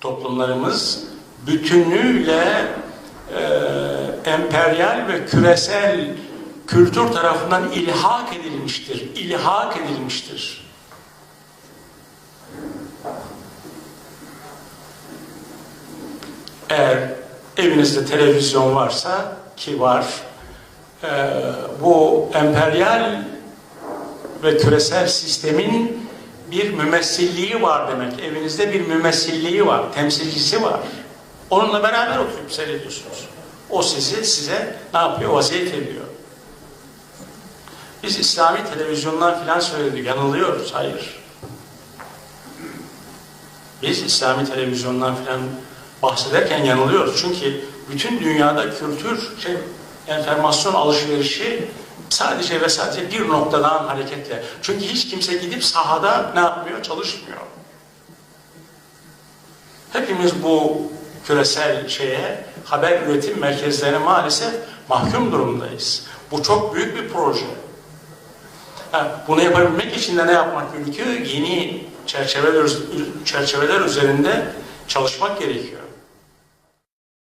toplumlarımız bütünlüğüyle e, emperyal ve küresel kültür tarafından ilhak edilmiştir. İlhak edilmiştir. Eğer evinizde televizyon varsa ki var, e, bu emperyal ve küresel sistemin bir mümessilliği var demek. Evinizde bir mümessilliği var, temsilcisi var. Onunla beraber oturup seyrediyorsunuz. O sizi size ne yapıyor? Vaziyet ediyor. Biz İslami televizyondan filan söyledik. Yanılıyoruz. Hayır. Biz İslami televizyondan filan bahsederken yanılıyoruz. Çünkü bütün dünyada kültür, şey, enformasyon alışverişi sadece ve sadece bir noktadan hareketle. Çünkü hiç kimse gidip sahada ne yapmıyor? Çalışmıyor. Hepimiz bu küresel şeye, haber üretim merkezlerine maalesef mahkum durumdayız. Bu çok büyük bir proje. Bunu yapabilmek için de ne yapmak gerekiyor? Yeni çerçeveler, çerçeveler üzerinde çalışmak gerekiyor.